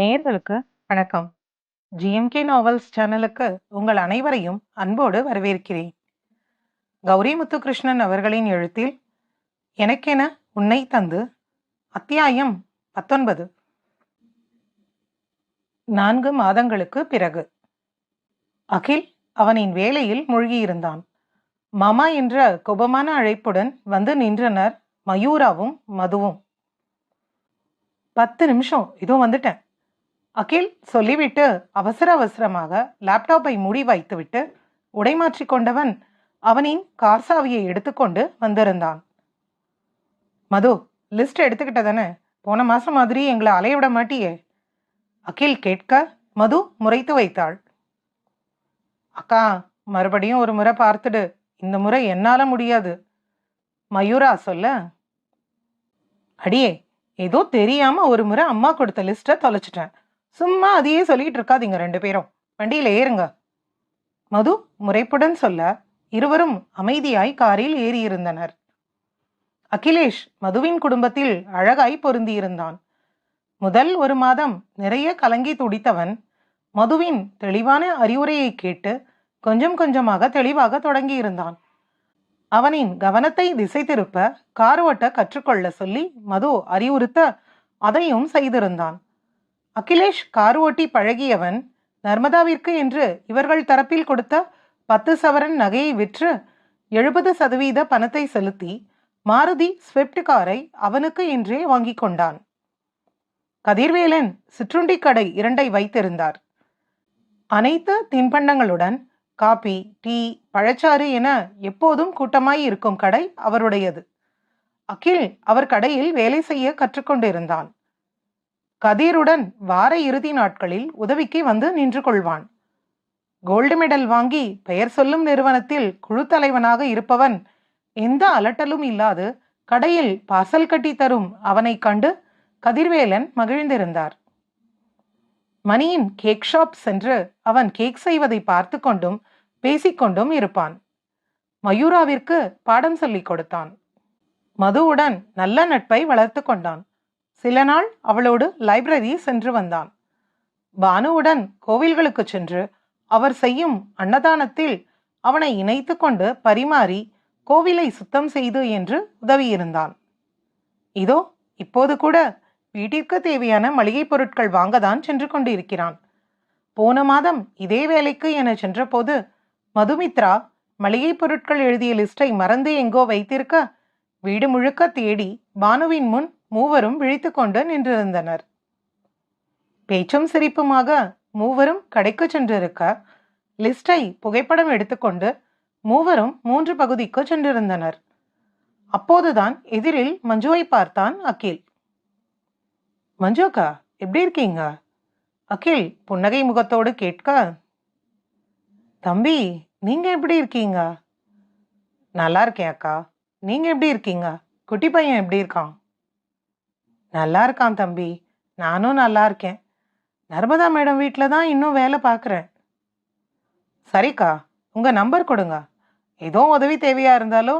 நேயர்களுக்கு வணக்கம். GMK novels சேனலுக்கு உங்கள் அனைவரையும் அன்போடு வரவேற்கிறேன். கௌரி முத்துகிருஷ்ணன் அவர்களின் எழுத்தில் எனக்கென உன்னை தந்து அத்தியாயம் பத்தொன்பது நான்கு மாதங்களுக்கு பிறகு அகில் அவனின் வேலையில் மூழ்கியிருந்தான். மாமா என்ற கோபமான அழைப்புடன் வந்து நின்றனர் மயூராவும் மதுவும். பத்து நிமிஷம் இதோ வந்துட்டேன் அகில் சொல்லிவிட்டு அவசர அவசரமாக லேப்டாப்பை மூடி வைத்துவிட்டு உடை மாற்றிக் கொண்டவன் அவனின் கார் சாவியை எடுத்துக்கொண்டு வந்திருந்தான். மது லிஸ்ட் எடுத்துக்கிட்ட தானே? போன மாதம் மாதிரி எங்களை அலைய விட மாட்டியே? அகில் கேட்க மது முறைத்து வைத்தாள். அக்கா மறுபடியும் ஒரு முறை பார்த்துடு. இந்த முறை என்னால் முடியாது. மயூரா சொல்ல அடியே ஏதோ தெரியாமல் ஒரு முறை அம்மா கொடுத்த லிஸ்ட்டை தொலைச்சிட்டேன். சும்மா அதையே சொல்லிட்டு இருக்காதீங்க ரெண்டு பேரும். வண்டியில் ஏறுங்க. மது முறைப்புடன் சொல்ல இருவரும் அமைதியாய் காரில் ஏறியிருந்தனர். அகிலேஷ் மதுவின் குடும்பத்தில் அழகாய் பொருந்தியிருந்தான். முதல் ஒரு மாதம் நிறைய கலங்கி துடித்தவன் மதுவின் தெளிவான அறிவுரையை கேட்டு கொஞ்சம் கொஞ்சமாக தெளிவாக தொடங்கியிருந்தான். அவனின் கவனத்தை திசை திருப்ப கார் ஓட்ட கற்றுக்கொள்ள சொல்லி மது அறிவுறுத்த அதையும் செய்திருந்தான். அகிலேஷ் கார் ஓட்டி பழகியவன் நர்மதாவிற்கு என்று இவர்கள் தரப்பில் கொடுத்த பத்து சவரன் நகையை விற்று எழுபது சதவீத பணத்தை செலுத்தி மாருதி ஸ்விஃப்ட் காரை அவனுக்கு என்றே வாங்கிக் கொண்டான். கதிர்வேலன் சிற்றுண்டி கடை இரண்டை வைத்திருந்தார். அனைத்து தின்பண்டங்களுடன் காபி டீ பழச்சாறு என எப்போதும் கூட்டமாய் இருக்கும் கடை அவருடையது. அகில் அவர் கடையில் வேலை செய்ய கற்றுக்கொண்டிருந்தான். கதிருடன் வார இறுதி நாட்களில் உதவிக்கு வந்து நின்று கொள்வான். கோல்டு மெடல் வாங்கி பெயர் சொல்லும் நிறுவனத்தில் குழு தலைவனாக இருப்பவன் எந்த அலட்டலும் இல்லாது கடையில் பார்சல் கட்டி தரும் அவனை கண்டு கதிர்வேலன் மகிழ்ந்திருந்தார். மணியின் கேக் ஷாப் சென்று அவன் கேக் செய்வதை பார்த்து கொண்டும் பேசிக்கொண்டும் இருப்பான். மயூராவிற்கு பாடம் சொல்லிக் கொடுத்தான். மதுவுடன் நல்ல நட்பை வளர்த்து கொண்டான். சில நாள் அவளோடு லைப்ரரி சென்று வந்தான். பானுவுடன் கோவில்களுக்கு சென்று அவர் செய்யும் அன்னதானத்தில் அவனை இணைத்து கொண்டு பரிமாறி கோவிலை சுத்தம் செய்து என்று உதவியிருந்தான். இதோ இப்போது கூட வீட்டிற்கு தேவையான மளிகைப் பொருட்கள் வாங்கதான் சென்று கொண்டிருக்கிறான். போன மாதம் இதே வேலைக்கு என சென்றபோது மதுமித்ரா மளிகைப் பொருட்கள் எழுதிய லிஸ்டை மறந்து எங்கோ வைத்திருக்க வீடு முழுக்க தேடி பானுவின் முன் மூவரும் விழித்து கொண்டு நின்றிருந்தனர். பேச்சும் சிரிப்புமாக மூவரும் கடைக்கு சென்றிருக்க லிஸ்டை புகைப்படம் எடுத்துக்கொண்டு மூவரும் மூன்று பகுதிக்கு சென்றிருந்தனர். அப்போதுதான் எதிரில் மஞ்சுவை பார்த்தான் அகில். மஞ்சு அக்கா எப்படி இருக்கீங்க? அகில் புன்னகை முகத்தோடு கேட்க தம்பி நீங்க எப்படி இருக்கீங்க? நல்லா இருக்கேன் அக்கா. நீங்க எப்படி இருக்கீங்க? குட்டி பையன் எப்படி இருக்கான்? நல்லா இருக்கான் தம்பி. நானும் நல்லா இருக்கேன் நர்மதா மேடம் வீட்டில் தான் இன்னும் வேலை பார்க்குறேன் சரிக்கா உங்கள் நம்பர் கொடுங்க. ஏதோ உதவி தேவையாக இருந்தாலோ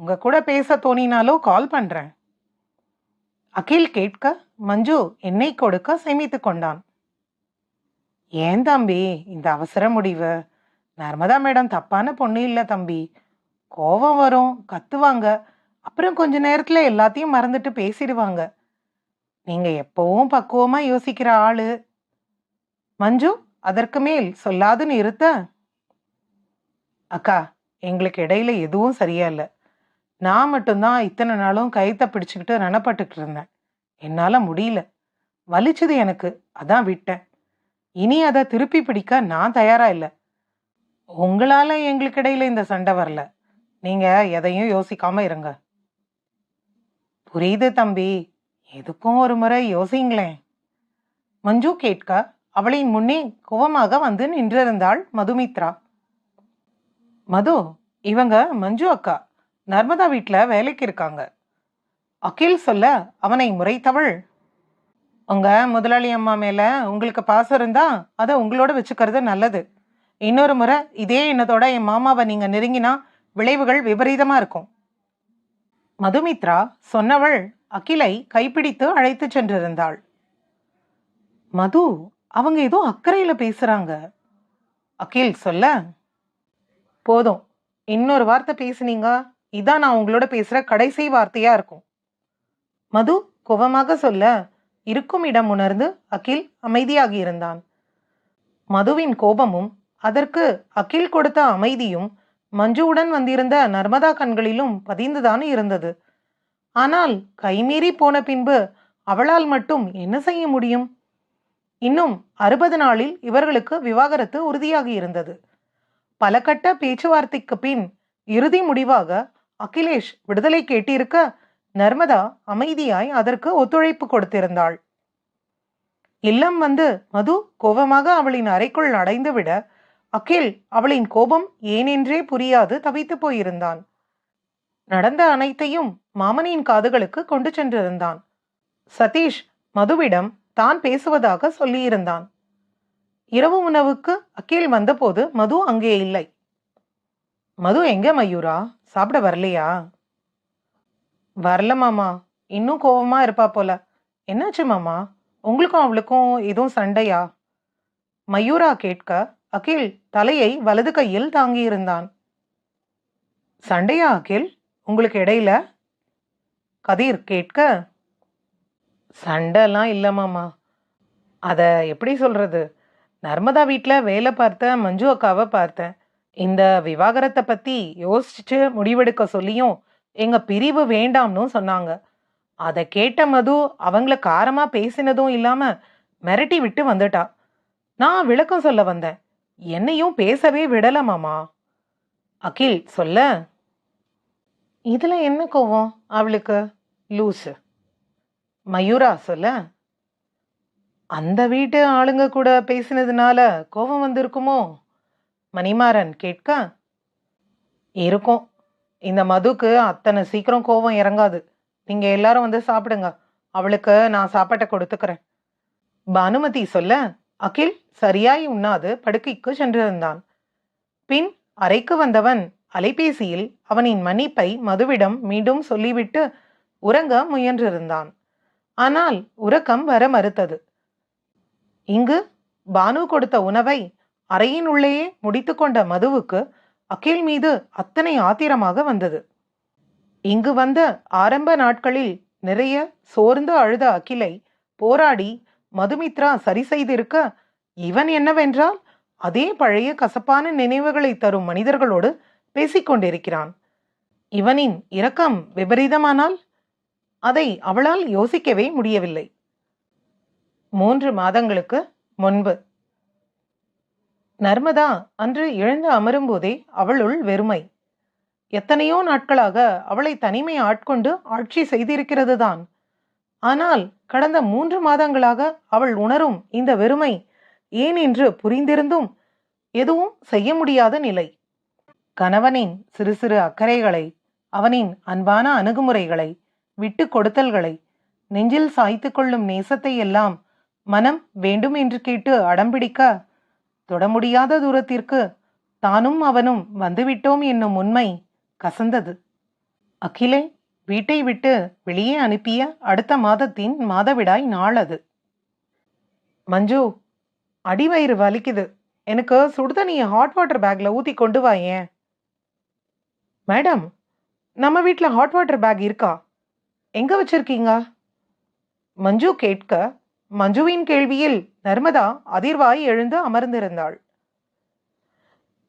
உங்கள் கூட பேச தோணினாலோ கால் பண்ணுறேன் அகில் கேட்க மஞ்சு என்னை கொடுக்க சேமித்து கொண்டான். ஏன் தம்பி இந்த அவசர முடிவு? நர்மதா மேடம் தப்பான பொண்ணு இல்லை தம்பி. கோபம் வரும் கத்துவாங்க. அப்புறம் கொஞ்ச நேரத்தில் எல்லாத்தையும் மறந்துட்டு பேசிடுவாங்க. நீங்க எப்பவும் பக்குவமா யோசிக்கிற ஆளு. மஞ்சு அதற்கு மேல் சொல்லாதுன்னு இருத்த அக்கா எங்களுக்கு இடையில எதுவும் சரியா இல்லை. நான் மட்டும்தான் இத்தனை நாளும் கைத்த பிடிச்சுக்கிட்டு நனப்பட்டுக்கிட்டு இருந்தேன். என்னால் முடியல. வலிச்சது எனக்கு. அதான் விட்டேன். இனி அதை திருப்பி பிடிக்க நான் தயாரா இல்லை. உங்களால் எங்களுக்கு இடையில இந்த சண்டை வரல. நீங்கள் எதையும் யோசிக்காம இருங்க. புரியுது தம்பி. எதுக்கும் ஒரு முறை யோசிங்களேன் மஞ்சு கேட்க அவளின் முன்னே கோவமாக வந்து நின்றிருந்தாள் மதுமித்ரா. மது இவங்க மஞ்சு அக்கா நர்மதா வீட்டில் வேலைக்கு இருக்காங்க. அகில் சொல்ல அவனை முறைத்தவள். உங்க முதலாளி அம்மா மேல உங்களுக்கு பாசம் இருந்தா அதை உங்களோட வச்சுக்கிறது நல்லது. இன்னொரு முறை இதே எண்ணத்தோட என் மாமாவை நீங்க நெருங்கினா விளைவுகள் விபரீதமா இருக்கும். மதுமித்ரா சொன்னவள் அகிலை கைப்பிடித்து அழைத்துச் சென்றிருந்தாள். மது அவங்க ஏதோ அக்கறையில் பேசுகிறாங்க அகில் சொல்ல. போதும் இன்னொரு வார்த்தை பேசுனீங்க. இதான் நான் உங்களோட பேசுகிற கடைசி வார்த்தையாக இருக்கும். மது கோபமாக சொல்ல இருக்கும் இடம் உணர்ந்து அகில் அமைதியாகி இருந்தான். மதுவின் கோபமும் அதற்கு அகில் கொடுத்த அமைதியும் மஞ்சுவுடன் வந்திருந்த நர்மதா கண்களிலும் பதிந்துதான் இருந்தது. ஆனால் கைமீறி போன பின்பு அவளால் மட்டும் என்ன செய்ய முடியும்? இன்னும் அறுபது நாளில் இவர்களுக்கு விவாகரத்து உறுதியாகி இருந்தது. பல கட்ட பேச்சுவார்த்தைக்கு பின் இறுதி முடிவாக அகிலேஷ் விடுதலை கேட்டிருக்க நர்மதா அமைதியாய் அதற்கு ஒத்துழைப்பு கொடுத்திருந்தாள். இல்லம் வந்து மது கோபமாக அவளின் அறைக்குள் அடைந்துவிட அகில் அவளின் கோபம் ஏனென்றே புரியாது தவித்து போயிருந்தான். நடந்த அனைத்தையும் மாமனியின் காதுகளுக்கு கொண்டு சென்றிருந்தான். சதீஷ் மதுவிடம் தான் பேசுவதாக சொல்லியிருந்தான். இரவு உணவுக்கு அகில் வந்தபோது மது அங்கே இல்லை. மது எங்க மயூரா? சாப்பிட வரலையா? வரல மாமா. இன்னும் கோபமா இருப்பா போல. என்னாச்சு மாமா? உங்களுக்கும் அவளுக்கும் எதுவும் சண்டையா? மயூரா கேட்க அகில் தலையை வலது கையில் தாங்கியிருந்தான். சண்டையா அகில் உங்களுக்கு இடையில? கதிர் கேட்க சண்டைலாம் இல்லை அதை எப்படி சொல்கிறது நர்மதா வீட்டில் வேலை பார்த்த மஞ்சு அக்காவை பார்த்தேன். இந்த விவாகரத்தை பற்றி யோசிச்சு முடிவெடுக்க சொல்லியும் எங்கள் பிரிவு வேண்டாம்னு சொன்னாங்க. அதை கேட்ட மது அவங்கள காரமாக பேசினதும் இல்லாமல் மிரட்டி விட்டு வந்துட்டா. நான் விளக்கம் சொல்ல வந்தேன். என்னையும் பேசவே விடலமாமா அகில் சொல்ல. இதுல என்ன கோவம் அவளுக்கு? லூசு. மயூரா சொல்ல அந்த வீட்டு ஆளுங்க கூட பேசினதுனால கோபம் வந்திருக்குமோ? மணிமாறன் கேட்க இருக்கும். இந்த மதுக்கு அத்தனை சீக்கிரம் கோபம் இறங்காது. நீங்கள் எல்லாரும் வந்து சாப்பிடுங்க. அவளுக்கு நான் சாப்பாட்டை கொடுத்துக்கிறேன். பானுமதி சொல்ல அகில் சரியாய் உண்ணாது படுக்கைக்கு சென்றிருந்தான். பின் அறைக்கு வந்தவன் அலைபேசியில் அவனின் மன்னிப்பை மதுவிடம் மீண்டும் சொல்லிவிட்டு உறங்க முயன்றிருந்தான். ஆனால் உறக்கம் வர மறுத்தது. இங்கு பானு கொடுத்த உணவை அறையின் உள்ளேயே முடித்துக்கொண்ட மதுவுக்கு அகில் மீது அத்தனை ஆத்திரமாக வந்தது. இங்கு வந்த ஆரம்ப நாட்களில் நிறைய சோர்ந்து அழுத அகிலை போராடி மதுமித்ரா சரி செய்திருக்க இவன் என்னவென்றால் அதே பழைய கசப்பான நினைவுகளை தரும் மனிதர்களோடு பேசிக்கொண்டிருக்கிறான். இவனின் இரக்கம் விபரீதமானால் அதை அவளால் யோசிக்கவே முடியவில்லை. மூன்று மாதங்களுக்கு முன்பு. நர்மதா அன்று எழுந்து அமரும்போதே அவளுள் வெறுமை. எத்தனையோ நாட்களாக அவளை தனிமை ஆட்கொண்டு ஆட்சி செய்திருக்கிறது தான் ஆனால் கடந்த மூன்று மாதங்களாக அவள் உணரும் இந்த வெறுமை ஏன் என்று புரிந்திருந்தும் எதுவும் செய்ய முடியாத நிலை. கணவனின் சிறு சிறு அக்கறைகளை அவனின் அன்பான அணுகுமுறைகளை விட்டு கொடுத்தல்களை நெஞ்சில் சாய்த்து கொள்ளும் நேசத்தை எல்லாம் மனம் வேண்டும் என்று கேட்டு அடம்பிடிக்க தொட முடியாத தூரத்திற்கு தானும் அவனும் வந்துவிட்டோம் என்னும் உண்மை கசந்தது. அகிலே வீட்டை விட்டு வெளியே அனுப்பிய அடுத்த மாதத்தின் மாதவிடாய் நாள் அது மஞ்சு அடிவயிறு வலிக்குது. எனக்கு சுடுதண்ணியை ஹாட் வாட்டர் பேக்ல ஊத்தி கொண்டு வாயேன் மேடம் நம்ம வீட்டில் ஹாட் வாட்டர் பேக் இருக்கா? எங்கே வச்சுருக்கீங்க? மஞ்சு கேட்க மஞ்சுவின் கேள்வியில் நர்மதா அதிர்வாய் எழுந்து அமர்ந்திருந்தாள்.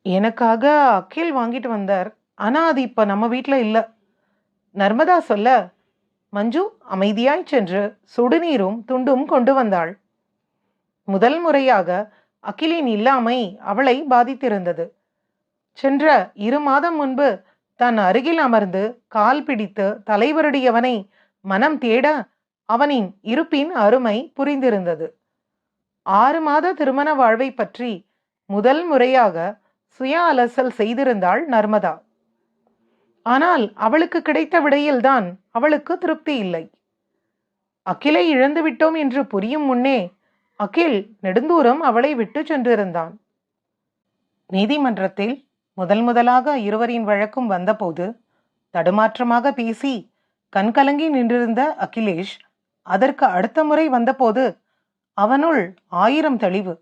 எனக்காக அக்கில் வாங்கிட்டு வந்தார் ஆனால் அது இப்போ நம்ம வீட்டில் இல்லை. நர்மதா சொல்ல மஞ்சு அமைதியாய் சென்று சுடுநீரும் துண்டும் கொண்டு வந்தாள். முதல் முறையாக அகிலின் இல்லாமை அவளை பாதித்திருந்தது. சென்ற இரு மாதம் முன்பு தன் அருகில் அமர்ந்து கால் பிடித்து தலைவருடையவனை மனம் தேட அவனின் இருப்பின் அருமை புரிந்திருந்தது. ஆறு மாத திருமண வாழ்வை பற்றி முதல் முறையாக சுய அலசல் செய்திருந்தாள் நர்மதா. ஆனால் அவளுக்கு கிடைத்த விடையில்தான் அவளுக்கு திருப்தி இல்லை. அகிலை இழந்துவிட்டோம் என்று புரியும் முன்னே அகில் நெடுந்தூரம் அவளை விட்டு சென்றிருந்தான். நீதிமன்றத்தில் முதல் முதலாக இருவரின் வழக்கும் வந்தபோது தடுமாற்றமாக பேசி கண்கலங்கி நின்றிருந்த அகிலேஷ் அதற்கு அடுத்த முறை வந்தபோது அவனுள் ஆயிரம் தெளிவு.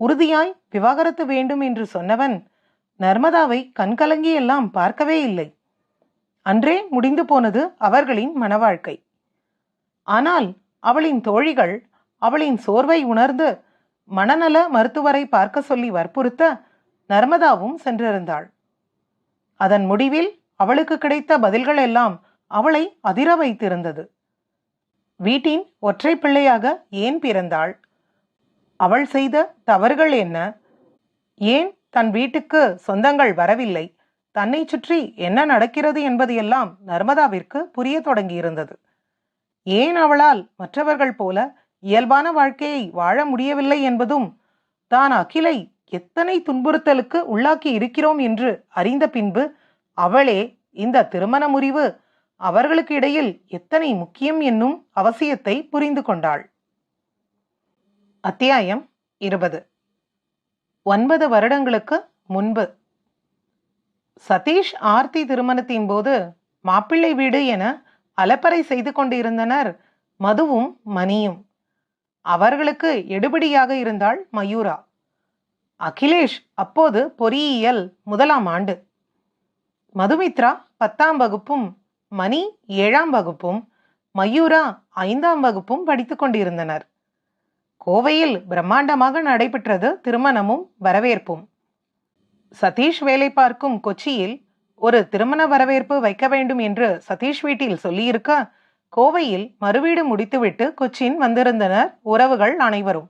உறுதியாய் விவாகரத்து வேண்டும் என்று சொன்னவன் நர்மதாவை கண்கலங்கியெல்லாம் பார்க்கவே இல்லை. அன்றே முடிந்து போனது அவர்களின் மனவாழ்க்கை. ஆனால் அவளின் தோழிகள் அவளின் சோர்வை உணர்ந்து மனநல மருத்துவரை பார்க்க சொல்லி வற்புறுத்த நர்மதாவும் சென்றிருந்தாள். அதன் முடிவில் அவளுக்கு கிடைத்த பதில்கள் எல்லாம் அவளை அதிர வைத்திருந்தது. வீட்டின் ஒற்றை பிள்ளையாக ஏன் பிறந்தாள்? அவள் செய்த தவறுகள் என்ன? ஏன் தன் வீட்டுக்கு சொந்தங்கள் வரவில்லை? தன்னை சுற்றி என்ன நடக்கிறது என்பதையெல்லாம் நர்மதாவிற்கு புரிய தொடங்கியிருந்தது. ஏன் அவளால் மற்றவர்கள் போல இயல்பான வாழ்க்கையை வாழ முடியவில்லை என்பதும் தான் அகிலை எத்தனை துன்புறுத்தலுக்கு உள்ளாக்கி இருக்கிறோம் என்று அறிந்த பின்பு அவளே இந்த திருமண முறிவு அவர்களுக்கு இடையில் எத்தனை முக்கியம் என்னும் அவசியத்தை புரிந்து கொண்டாள். அத்தியாயம் இருபது. ஒன்பது வருடங்களுக்கு முன்பு. சதீஷ் ஆர்த்தி திருமணத்தின் போது மாப்பிள்ளை வீடு என அலப்பறை செய்து கொண்டிருந்தனர் மதுவும் மணியும். அவர்களுக்கு எடுபடியாக இருந்தாள் மயூரா. அகிலேஷ் அப்போது பொறியியல் முதலாம் ஆண்டு. மதுமித்ரா பத்தாம் வகுப்பும் மணி ஏழாம் வகுப்பும் மயூரா ஐந்தாம் வகுப்பும் படித்து கொண்டிருந்தனர். கோவையில் பிரம்மாண்டமாக நடைபெற்றது திருமணமும் வரவேற்பும். சதீஷ் வேலை பார்க்கும் கொச்சியில் ஒரு திருமண வரவேற்பு வைக்க வேண்டும் என்று சதீஷ் வீட்டில் சொல்லியிருக்க கோவையில் மறுவீடு முடித்துவிட்டு கொச்சின் வந்திருந்தனர் உறவுகள் அனைவரும்.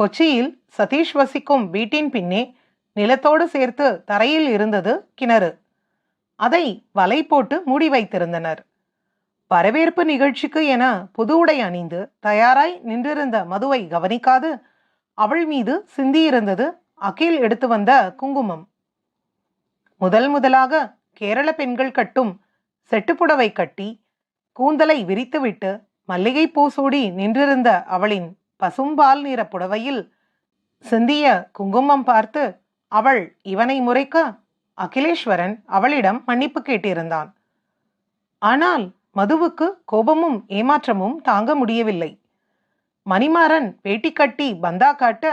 கொச்சியில் சதீஷ் வசிக்கும் வீட்டின் பின்னே நிலத்தோடு சேர்த்து தரையில் இருந்தது கிணறு. அதை வலை போட்டு மூடி வைத்திருந்தனர். வரவேற்பு நிகழ்ச்சிக்கு என புது உடை அணிந்து தயாராய் நின்றிருந்த மதுவை கவனிக்காது அவள் மீது சிந்தியிருந்தது அகில் எடுத்து வந்த குங்குமம். முதல் முதலாக கேரள பெண்கள் கட்டும் செட்டுப்புடவை கட்டி கூந்தலை விரித்துவிட்டு மல்லிகை பூசூடி நின்றிருந்த அவளின் பசும்பால் நிற புடவையில் சிந்திய குங்குமம் பார்த்து அவள் இவனை முறைக்க? அகிலேஸ்வரன் அவளிடம் மன்னிப்பு கேட்டிருந்தான். ஆனால் மதுவுக்கு கோபமும் ஏமாற்றமும் தாங்க முடியவில்லை. மணிமாறன் வேட்டி கட்டி பந்தா காட்ட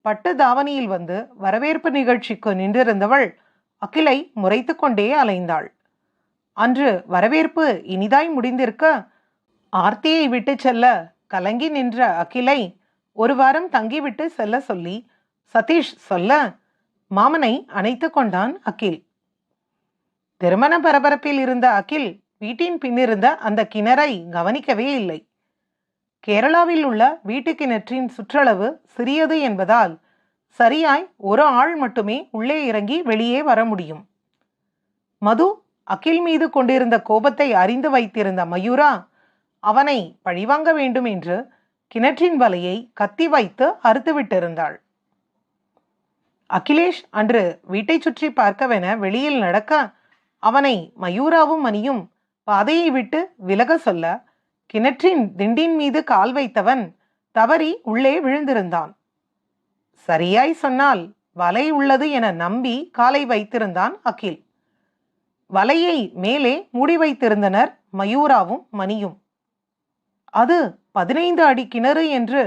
பட்டு தாவணியில் வந்து வரவேற்பு நிகழ்ச்சிக்கு நின்றிருந்தவள் அகிலை முறைத்து கொண்டே அலைந்தாள். அன்று வரவேற்பு இனிதாய் முடிந்திருக்க ஆர்த்தியை விட்டு செல்ல கலங்கி நின்ற அகிலை ஒரு வாரம் தங்கிவிட்டு செல்ல சொல்லி சதீஷ் சொல்ல மாமனை அணைத்து கொண்டான் அகில். திருமண பரபரப்பில் இருந்த அகில் வீட்டின் பின்னிருந்த அந்த கிணறை கவனிக்கவே இல்லை. கேரளாவில் உள்ள வீட்டு கிணற்றின் சுற்றளவு சிறியது என்பதால் சரியாய் ஒரு ஆள் மட்டுமே உள்ளே இறங்கி வெளியே வர முடியும். மது அகில் மீது கொண்டிருந்த கோபத்தை அறிந்து வைத்திருந்த மயூரா அவனை பழிவாங்க வேண்டும் என்று கிணற்றின் வலையை கத்தி வைத்து அறுத்துவிட்டிருந்தாள். அகிலேஷ் அன்று வீட்டை சுற்றி பார்க்கவென வெளியில் நடக்க அவனை மயூராவும் மணியும் பாதையை விட்டு விலக சொல்ல கிணற்றின் திண்டின் மீது கால் வைத்தவன் தவறி உள்ளே விழுந்திருந்தான். சரியாய் சொன்னால் வலை உள்ளது என நம்பி காலை வைத்திருந்தான் அகில். வலையை மேலே மூடி வைத்திருந்தனர் மயூராவும் மணியும். அது பதினைந்து அடி கிணறு என்று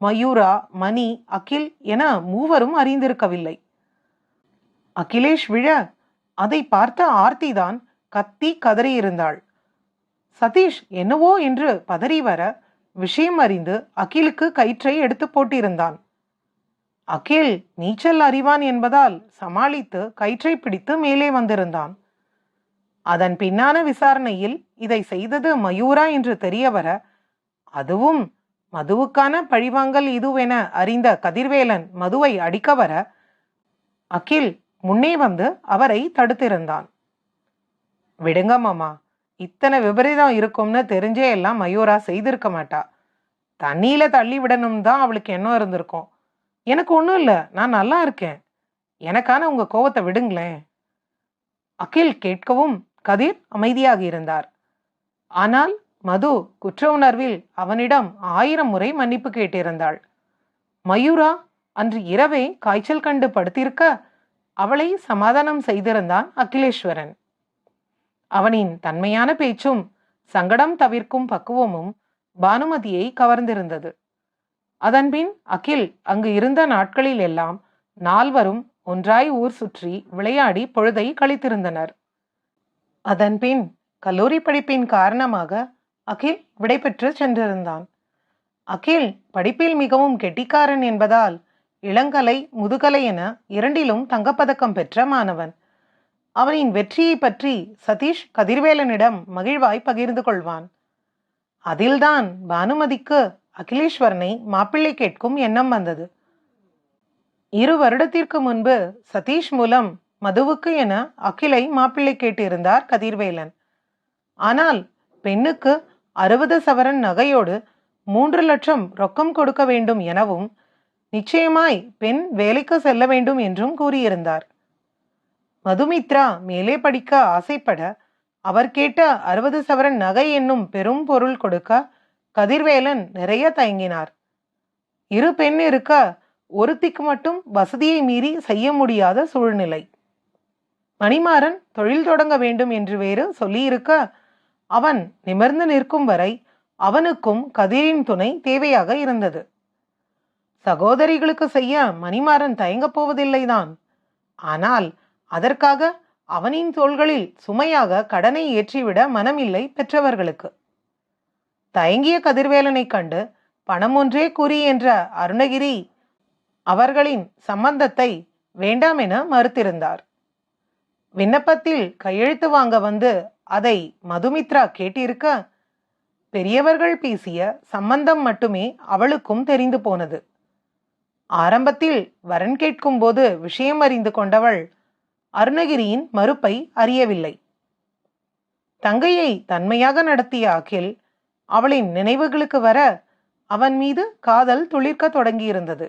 மயூரா மணி அகில் என மூவரும் அறிந்திருக்கவில்லை. அகிலேஷ் விழ அதை பார்த்த ஆர்த்திதான் கத்தி கதறியிருந்தாள். சதீஷ் என்னவோ என்று பதறி வர விஷயம் அறிந்து அகிலுக்கு கயிற்றை எடுத்து போட்டிருந்தான். அகில் நீச்சல் அறிவான் என்பதால் சமாளித்து கயிற்றை பிடித்து மேலே வந்திருந்தான். அதன் பின்னான விசாரணையில் இதை செய்தது மயூரா என்று தெரிய வர அதுவும் மதுவுக்கான பழிவாங்கல் இதுவென அறிந்த கதிர்வேலன் மதுவை அடிக்க வர அகில் முன்னே வந்து அவரை தடுத்திருந்தான். விடுங்க மாமா இத்தனை விபரீதம் இருக்கும்னு தெரிஞ்சே எல்லாம் மயூரா செய்திருக்க மாட்டா. தண்ணியில தள்ளி விடணும் தான் அவளுக்கு எண்ணம் இருந்திருக்கும். எனக்கு ஒன்றும் இல்லை நான் நல்லா இருக்கேன். எனக்கான உங்க கோவத்தை விடுங்களேன். அகில் கேட்கவும் கதிர் அமைதியாக இருந்தார். ஆனால் மது குற்ற உணர்வில் அவனிடம் ஆயிரம் முறை மன்னிப்பு கேட்டிருந்தாள். மயூரா அன்று இரவே காய்ச்சல் கண்டு படுத்திருக்க அவளை சமாதானம் செய்திருந்தான் அகிலேஸ்வரன். அவனின் தன்மையான பேச்சும் சங்கடம் தவிர்க்கும் பக்குவமும் பானுமதியை கவர்ந்திருந்தது. அதன்பின் அகில் அங்கு இருந்த நாட்களில் எல்லாம் நால்வரும் ஒன்றாய் ஊர் சுற்றி விளையாடி பொழுதை கழித்திருந்தனர். அதன்பின் கல்லூரி படிப்பின் காரணமாக அகில் விடைபெற்று சென்றிருந்தான். அகில் படிப்பில் மிகவும் கெட்டிக்காரன் என்பதால் இளங்கலை முதுகலை என இரண்டிலும் தங்கப்பதக்கம் பெற்ற மாணவன். அவனின் வெற்றியை பற்றி சதீஷ் கதிர்வேலனிடம் மகிழ்வாய் பகிர்ந்து கொள்வான். அதில்தான் பானுமதிக்கு அகிலேஸ்வரனை மாப்பிள்ளை கேட்கும் எண்ணம் வந்தது. இரு வருடத்திற்கு முன்பு சதீஷ் மூலம் மதுவுக்கு என அகிலை மாப்பிள்ளை கேட்டிருந்தார் கதிர்வேலன். ஆனால் பெண்ணுக்கு அறுபது சவரன் நகையோடு மூன்று லட்சம் ரொக்கம் கொடுக்க வேண்டும் எனவும் நிச்சயமாய் பெண் வேலைக்கு செல்ல வேண்டும் என்றும் கூறியிருந்தார். மதுமித்ரா மேலே படிக்க ஆசைப்பட அவர் கேட்ட அறுபது சவரன் நகை என்னும் பெரும் பொருள் கொடுக்க கதிர்வேலன் நிறைய தயங்கினார். இரு பெண் இருக்க ஒருத்திக்கு மட்டும் வசதியை மீறி செய்ய முடியாத சூழ்நிலை. மணிமாறன் தொழில் தொடங்க வேண்டும் என்று வேறு சொல்லியிருக்க அவன் நிமிர்ந்து நிற்கும் வரை அவனுக்கும் கதிரின் துணை தேவையாக இருந்தது. சகோதரிகளுக்கு செய்ய மணிமாறன் தயங்கப் போவதில்லைதான். ஆனால் அதற்காக அவனின் தோள்களில் சுமையாக கடனை ஏற்றிவிட மனமில்லை பெற்றவர்களுக்கு. தயங்கிய கதிர்வேலனை கண்டு பணம் ஒன்றே குறி என்ற அருணகிரி அவர்களின் சம்பந்தத்தை வேண்டாம் என மறுத்திருந்தார். விண்ணப்பத்தில் கையெழுத்து வாங்க வந்து அதை மதுமித்ரா கேட்டிருக்க பெரியவர்கள் பேசிய சம்பந்தம் மட்டுமே அவளுக்கும் தெரிந்து போனது. ஆரம்பத்தில் வரன் கேட்கும்போது விஷயம் அறிந்து கொண்டவள் அருணகிரியின் மறுப்பை அறியவில்லை. தங்கையை தன்மையாக நடத்திய அகில் அவளின் நினைவுகளுக்கு வர அவன் மீது காதல் துளிர்க்க தொடங்கியிருந்தது.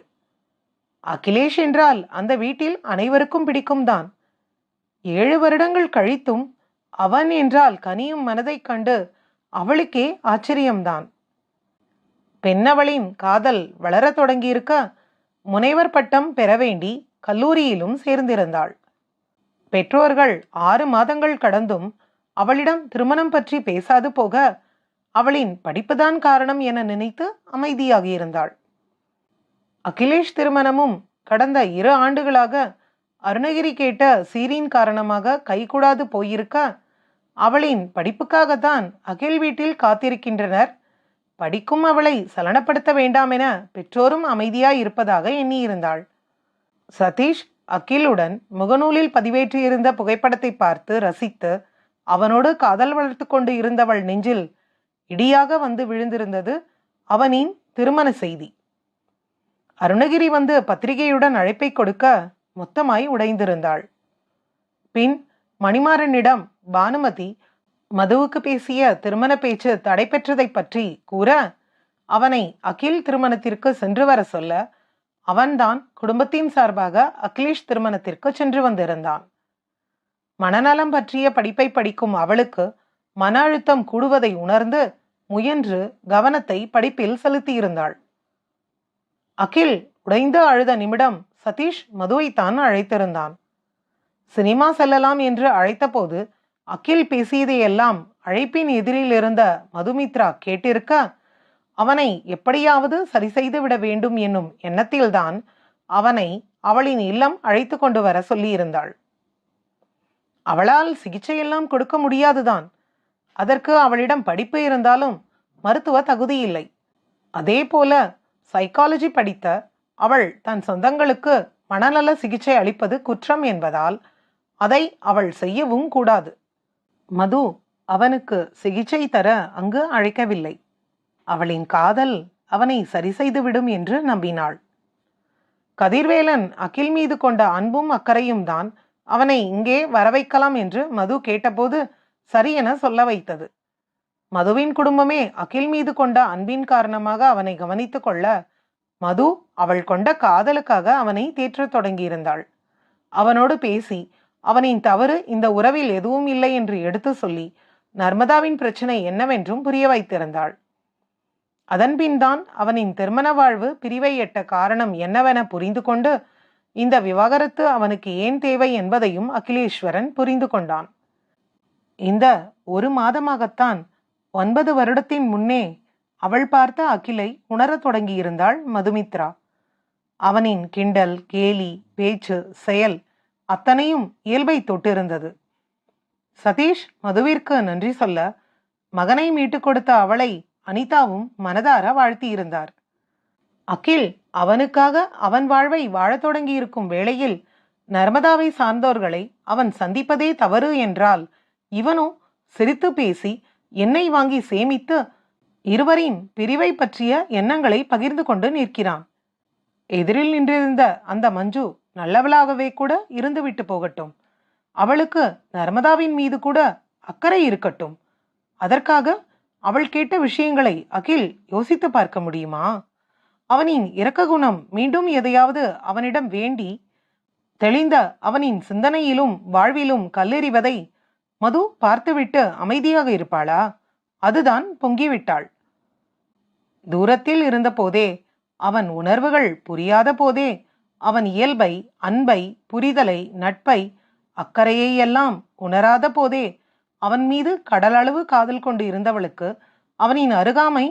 அகிலேஷ் என்றால் அந்த வீட்டில் அனைவருக்கும் பிடிக்கும் தான் ஏழு வருடங்கள் கழித்தும் அவன் என்றால் கனியும் மனதைக் கண்டு அவளுக்கே ஆச்சரியம்தான். பெண்ணவளின் காதல் வளரத் தொடங்கியிருக்க முனைவர் பட்டம் பெற வேண்டி கல்லூரியிலும் சேர்ந்திருந்தாள். பெற்றோர்கள் ஆறு மாதங்கள் கடந்தும் அவளிடம் திருமணம் பற்றி பேசாது போக அவளின் படிப்புதான் காரணம் என நினைத்து அமைதியாகியிருந்தாள். அகிலேஷ் திருமணமும் கடந்த இரு ஆண்டுகளாக அருணகிரி கேட்ட சீரின் காரணமாக கைகூடாது போயிருக்க அவளின் படிப்புக்காகத்தான் அகில் வீட்டில் காத்திருக்கின்றனர். படிக்கும் அவளை சலனப்படுத்த வேண்டாம் என பெற்றோரும் அமைதியாய் இருப்பதாக எண்ணியிருந்தாள். சதீஷ் அகிலுடன் முகநூலில் பதிவேற்றியிருந்த புகைப்படத்தை பார்த்து ரசித்து அவனோடு காதல் வளர்த்து கொண்டு இருந்தவள் நெஞ்சில் இடியாக வந்து விழுந்திருந்தது அவனின் திருமண செய்தி. அருணகிரி வந்து பத்திரிகையுடன் அழைப்பை கொடுக்க மொத்தமாய் உடைந்திருந்தாள். பின் மணிமாறனிடம் பானுமதி மதுவுக்கு பேசிய திருமண பேச்சு தடைபெற்றதை பற்றி கூற அவனை அகில் திருமணத்திற்கு சென்று வர சொல்ல அவன்தான் குடும்பத்தின் சார்பாக அகிலேஷ் திருமணத்திற்கு சென்று வந்திருந்தான். மனநலம் பற்றிய படிப்பை படிக்கும் அவளுக்கு மன அழுத்தம் கூடுவதை உணர்ந்து முயன்று கவனத்தை படிப்பில் செலுத்தியிருந்தாள். அகில் உடைந்து அழுத நிமிடம் சதீஷ் மதுவைத்தான் அழைத்திருந்தான். சினிமா செல்லலாம் என்று அழைத்தபோது அகில் பேசியதையெல்லாம் அழைப்பின் எதிரில் இருந்த மதுமித்ரா கேட்டிருக்க அவனை எப்படியாவது சரி செய்து விட வேண்டும் என்னும் எண்ணத்தில்தான் அவனை அவளின் இல்லம் அழைத்து கொண்டு வர சொல்லியிருந்தாள். அவளால் சிகிச்சையெல்லாம் கொடுக்க முடியாதுதான். அதற்கு அவளிடம் படிப்பு இருந்தாலும் மருத்துவ தகுதி இல்லை. அதே போல சைக்காலஜி படித்த அவள் தன் சொந்தங்களுக்கு மனநல சிகிச்சை அளிப்பது குற்றம் என்பதால் அதை அவள் செய்யவும் கூடாது. மது அவனுக்கு சிகிச்சை தர அங்கு அழைக்கவில்லை. அவளின் காதல் அவனை சரி செய்துவிடும் என்று நம்பினாள். கதிர்வேலன் அகில் மீது கொண்ட அன்பும் அக்கறையும் தான் அவனை இங்கே வரவைக்கலாம் என்று மது கேட்டபோது சரியென சொல்ல வைத்தது. மதுவின் குடும்பமே அகில் மீது கொண்ட அன்பின் காரணமாக அவனை கவனித்துக் கொள்ள மது அவள் கொண்ட காதலுக்காக அவனை தேற்றத் தொடங்கியிருந்தாள். அவனோடு பேசி அவனின் தவறு இந்த உறவில் எதுவும் இல்லை என்று எடுத்து சொல்லி நர்மதாவின் பிரச்சனை என்னவென்றும் புரிய வைத்திருந்தாள். அதன்பின்தான் அவனின் திருமண வாழ்வு பிரிவை எட்ட காரணம் என்னவென புரிந்து கொண்டு இந்த விவாகரத்து அவனுக்கு ஏன் தேவை என்பதையும் அகிலேஸ்வரன் புரிந்து கொண்டான். இந்த ஒரு மாதமாகத்தான் ஒன்பது வருடத்தின் முன்னே அவள் பார்த்த அகிலை உணரத் தொடங்கியிருந்தாள் மதுமித்ரா. அவனின் கிண்டல் கேலி பேச்சு செயல் அத்தனையும் இயல்பை தொட்டிருந்தது. சதீஷ் மதுவிற்கு நன்றி சொல்ல மகனை மீட்டுக் கொடுத்த அவளை அனிதாவும் மனதார வாழ்த்தியிருந்தார். அகில் அவனுக்காக அவன் வாழ்வை வாழத் தொடங்கியிருக்கும் வேளையில் நர்மதாவை சார்ந்தோர்களை அவன் சந்திப்பதே தவறு என்றால் இவனோ சிரித்து பேசி எண்ணெய் வாங்கி சேமித்து இருவரின் பிரிவை பற்றிய எண்ணங்களை பகிர்ந்து கொண்டு நிற்கிறான். எதிரில் நின்றிருந்த அந்த மஞ்சு நல்லவளாகவே கூட இருந்துவிட்டு போகட்டும். அவளுக்கு நர்மதாவின் மீது கூட அக்கறை இருக்கட்டும். அதற்காக அவள் கேட்ட விஷயங்களை அகில் யோசித்து பார்க்க முடியுமா? அவனின் இரக்க குணம் மீண்டும் எதையாவது அவனிடம் வேண்டி தெளிந்த அவனின் சிந்தனையிலும் வாழ்விலும் கல்லெறிவதை மது பார்த்துவிட்டு அமைதியாக இருப்பாளா? அதுதான் பொங்கிவிட்டாள். தூரத்தில் இருந்தபோதே அவன் உணர்வுகள் புரியாத போதே அவன் இயல்பை அன்பை புரிதலை நட்பை அக்கறையை எல்லாம் உணராத போதே அவன் மீது கடலளவு காதல் கொண்டு இருந்தவளுக்கு அவனின் அருகாமை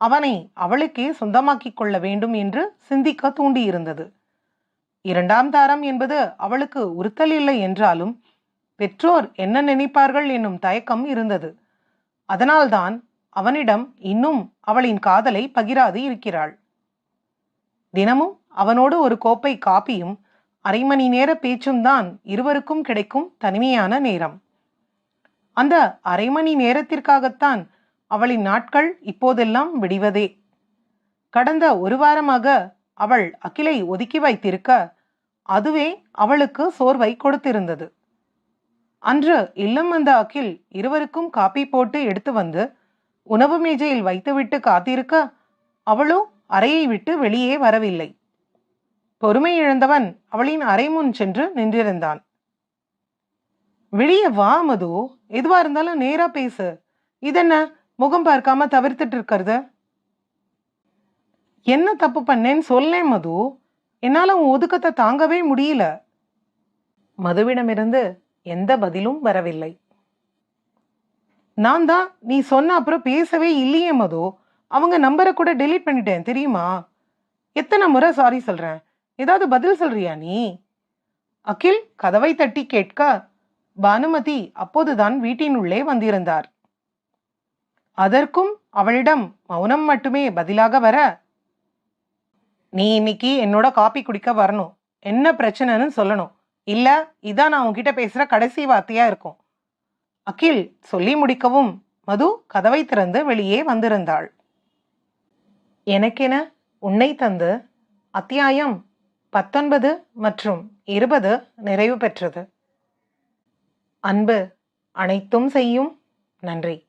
அவனை அவளுக்கே சொந்தமாக்கிக் கொள்ள வேண்டும் என்று சிந்திக்க தூண்டியிருந்தது. இரண்டாம் தாரம் என்பது அவளுக்கு உறுத்தல் இல்லை என்றாலும் பெற்றோர் என்ன நினைப்பார்கள் என்னும் தயக்கம் இருந்தது. அதனால்தான் அவனிடம் இன்னும் அவளின் காதலை பகிராது இருக்கிறாள். தினமும் அவனோடு ஒரு கோப்பை காப்பியும் அரை மணி நேர பேச்சும் தான் இருவருக்கும் கிடைக்கும் தனிமையான நேரம். அந்த அரை மணி நேரத்திற்காகத்தான் அவளின் நாட்கள் இப்போதெல்லாம் விடிவதே. கடந்த ஒரு வாரமாக அவள் அகிலை ஒதுக்கி வைத்திருக்க அதுவே அவளுக்கு சோர்வை கொடுத்திருந்தது. அன்று இல்லம் வந்த அகில் இருவருக்கும் காப்பி போட்டு எடுத்து வந்து உணவு மேஜையில் வைத்துவிட்டு காத்திருக்க அவளும் அறையை விட்டு வெளியே வரவில்லை. பொறுமை இழந்தவன் அவளின் அறை முன் சென்று நின்றிருந்தான். வெளியே வா மது. எதுவா இருந்தாலும் நேரா பேசு. இதென்ன? முகம் பார்க்காம தவிர்த்துட்டு இருக்கிறது? என்ன தப்பு பண்ணேன்னு சொல்லேன் மது. என்னால் உன் ஒதுக்கத்தை தாங்கவே முடியல. மதுவிடமிருந்து எந்த பதிலும் வரவில்லை. நான் தான். நீ சொன்ன அப்புறம் பேசவே இல்லையே மது. அவங்க நம்பரை கூட டெலீட் பண்ணிட்டேன் தெரியுமா? எத்தனை முறை சாரி சொல்றேன். ஏதாவது பதில் சொல்றியா நீ? அகில் கதவை தட்டி கேட்க பானுமதி அப்போதுதான் வீட்டின் உள்ளே வந்திருந்தார். அதற்கும் அவளிடம் மௌனம் மட்டுமே பதிலாக வர நீ இன்னைக்கு என்னோட காப்பி குடிக்க வரணும். என்ன பிரச்சனைன்னு சொல்லணும். இல்ல இதான் நான் உன்கிட்ட பேசுற கடைசி வார்த்தையா இருக்கும். அகில் சொல்லி முடிக்கவும் மது கதவை திறந்து வெளியே வந்திருந்தாள். எனக்கென உன்னை தந்து அத்தியாயம் பத்தொன்பது மற்றும் இருபது நிறைவு பெற்றது. அன்பு அனைத்தும் செய்யும். நன்றி.